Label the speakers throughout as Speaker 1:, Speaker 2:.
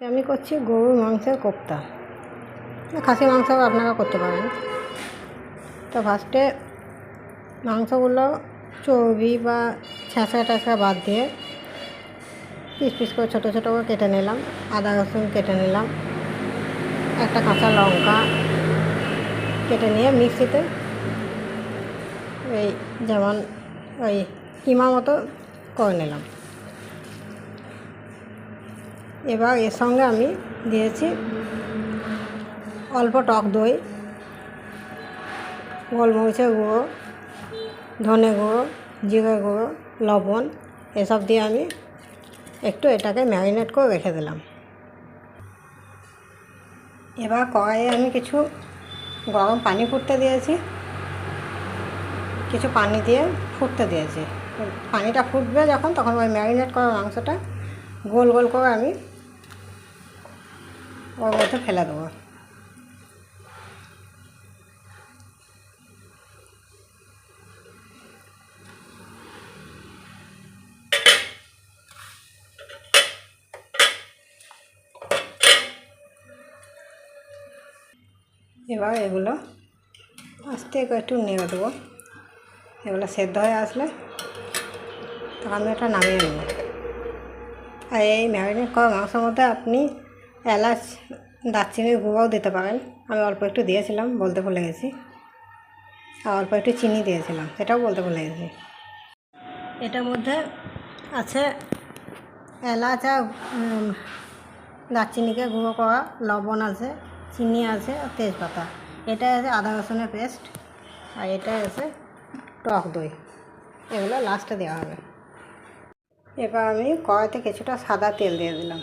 Speaker 1: আমি করছি গরুর মাংসের কোপ্তা। খাসি মাংস আপনারা করতে পারেন। তো ফার্স্টে মাংসগুলো চর্বি বা ছ্যাঁচা ট্যাঁচা বাদ দিয়ে পিস পিস করে ছোটো ছোটো করে কেটে নিলাম। আদা, রসুন কেটে নিলাম। একটা কাঁচা লঙ্কা কেটে নিয়ে মিক্সিতে এই যেমন ওই কিমা মতো করে নিলাম। এবার এর সঙ্গে আমি দিয়েছি অল্প টক দই, গোলমরিচের গুঁড়ো, ধনে গুঁড়ো, জিরে গুঁড়ো, লবণ, এসব দিয়ে আমি একটু এটাকে ম্যারিনেট করে রেখে দিলাম। এবার কড়াইয়ে আমি কিছু গরম পানি ফুটতে দিয়েছি, কিছু পানি দিয়ে ফুটতে দিয়েছি। পানিটা ফুটবে যখন, তখন ওই ম্যারিনেট করা মাংসটা গোল গোল করে আমি ওর মধ্যে ফেলে দেবো। এবার এগুলো আস্তে একটু নেড়ে দেবো। এগুলো সেদ্ধ হয়ে আসলে তখন আমি এটা নামিয়ে নেব। আর এই ম্যারিনেট করা মাংসের মধ্যে আপনি এলাচ দারচিনির গুঁড়োও দিতে পারেন। আমি অল্প একটু দিয়েছিলাম, বলতে ভুলে গেছি। আর অল্প একটু চিনি দিয়েছিলাম, সেটাও বলতে ভুলে গেছি। এটার মধ্যে আছে এলাচ আর দারচিনিকে গুঁড়ো করা লবণ আছে, চিনি আছে আর তেজপাতা। এটা আছে আদা রসুনের পেস্ট আর এটা আছে টক দই। এগুলো লাস্টে দেওয়া হবে। এবার আমি কড়াইতে কিছুটা সাদা তেল দিয়ে দিলাম।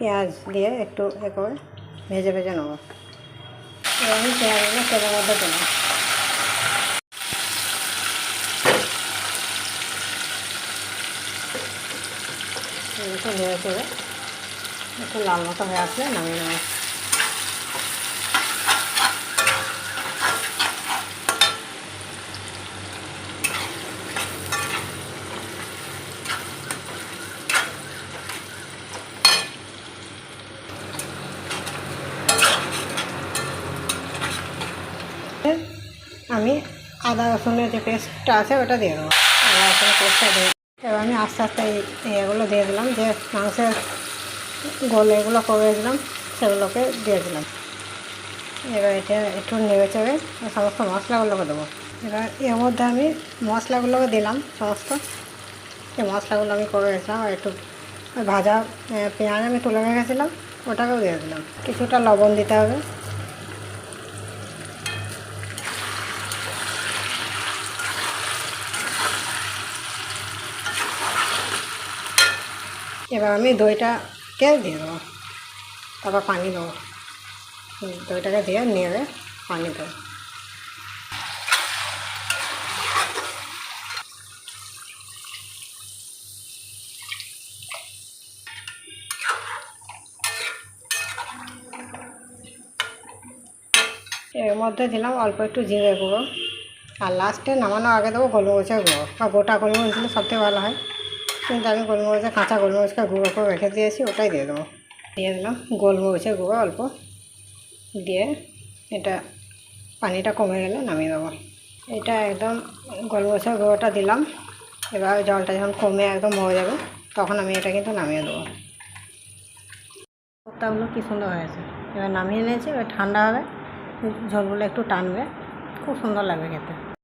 Speaker 1: পেঁয়াজ দিয়ে একটু এ করে ভেজে ভেজে নেব। এবং পেঁয়াজগুলো তেলের মধ্যে দেব। একটু ভেজে করে একটু লাল মতো হয়ে আসলে নামিয়ে নেব। আমি আদা রসুনের যে পেস্টটা আছে, ওটা দিয়ে দেবো। আদা রসুনের পেস্টটা দিয়ে এবার আমি আস্তে আস্তে এগুলো দিয়ে দিলাম, যে মাংসের গোল এগুলো করে দিলাম, সেগুলোকে দিয়ে দিলাম। এবার এটা একটু নেড়ে চেড়ে সমস্ত মশলাগুলোকে দেবো। এবার এর মধ্যে আমি মশলাগুলোকে দিলাম সমস্ত। এই মশলাগুলো আমি করে রেখেছিলাম একটু ভাজা পেঁয়াজ আমি তুলে রেখেছিলাম, ওটাকেও দিয়ে দিলাম। কিছুটা লবণ দিতে হবে। এবার আমি দইটাকে দিয়ে দেবো। তারপর পানি দেবো। দইটাকে দিয়ে নেড়ে পানি দেবো। এর মধ্যে দিলাম অল্প একটু জিরে গুঁড়ো। আর লাস্টে নামানোর আগে দেবো গোলমরিচের গুঁড়ো। বা গোটা গোলমরিচ দিলে সবথেকে ভালো হয়। কিন্তু আমি গোলমরিচের কাঁচা গোলমরিচকে গুঁড়ো করে রেখে দিয়েছি, ওটাই দিয়ে দেবো। দিয়ে দিলাম গোলমরিচের গুঁড়ো অল্প। দিয়ে এটা পানিটা কমে গেলে নামিয়ে দেবো। এটা একদম গোলমরিচের গুঁড়োটা দিলাম। এবার জলটা যখন কমে একদম হয়ে যাবে, তখন আমি এটা কিন্তু নামিয়ে দেবো। কোপ্তাগুলো কী সুন্দর হয়েছে। এবার নামিয়ে নিয়েছি, এবার ঠান্ডা হবে, ঝোলগুলো একটু টানবে। খুব সুন্দর লাগবে খেতে।